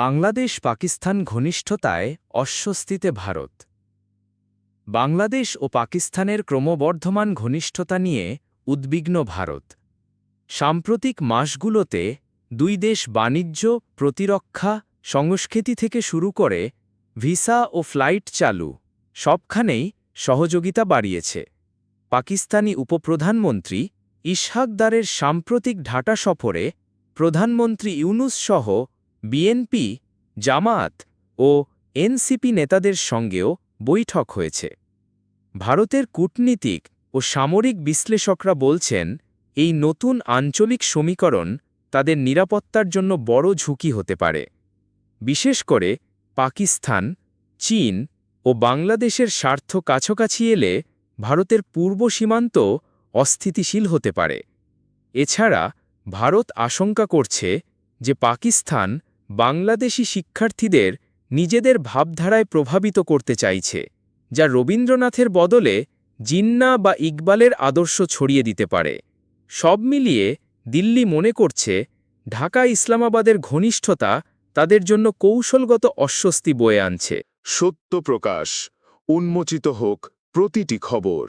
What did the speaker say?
বাংলাদেশ পাকিস্তান ঘনিষ্ঠতায় অস্বস্তিতে ভারত। বাংলাদেশ ও পাকিস্তানের ক্রমবর্ধমান ঘনিষ্ঠতা নিয়ে উদ্বিগ্ন ভারত। সাম্প্রতিক মাসগুলোতে দুই দেশ বাণিজ্য, প্রতিরক্ষা, সংস্কৃতি থেকে শুরু করে ভিসা ও ফ্লাইট চালু, সবখানেই সহযোগিতা বাড়িয়েছে। পাকিস্তানি উপপ্রধানমন্ত্রী ইশহাকদারের সাম্প্রতিক ঢাটা সফরে প্রধানমন্ত্রী ইউনুস সহ বিএনপি, জামাত ও এনসিপি নেতাদের সঙ্গেও বৈঠক হয়েছে। ভারতের কূটনীতিক ও সামরিক বিশ্লেষকরা বলছেন, এই নতুন আঞ্চলিক সমীকরণ তাদের নিরাপত্তার জন্য বড় ঝুঁকি হতে পারে। বিশেষ করে পাকিস্তান, চীন ও বাংলাদেশের স্বার্থ কাছাকাছি এলে ভারতের পূর্ব সীমান্ত অস্থিতিশীল হতে পারে। এছাড়া ভারত আশঙ্কা করছে যে পাকিস্তান বাংলাদেশি শিক্ষার্থীদের নিজেদের ভাবধারায় প্রভাবিত করতে চাইছে, যা রবীন্দ্রনাথের বদলে জিন্না বা ইকবালের আদর্শ ছড়িয়ে দিতে পারে। সব মিলিয়ে দিল্লি মনে করছে, ঢাকা ইসলামাবাদের ঘনিষ্ঠতা তাদের জন্য কৌশলগত অস্বস্তি বয়ে আনছে। সত্য প্রকাশ, উন্মোচিত হোক প্রতিটি খবর।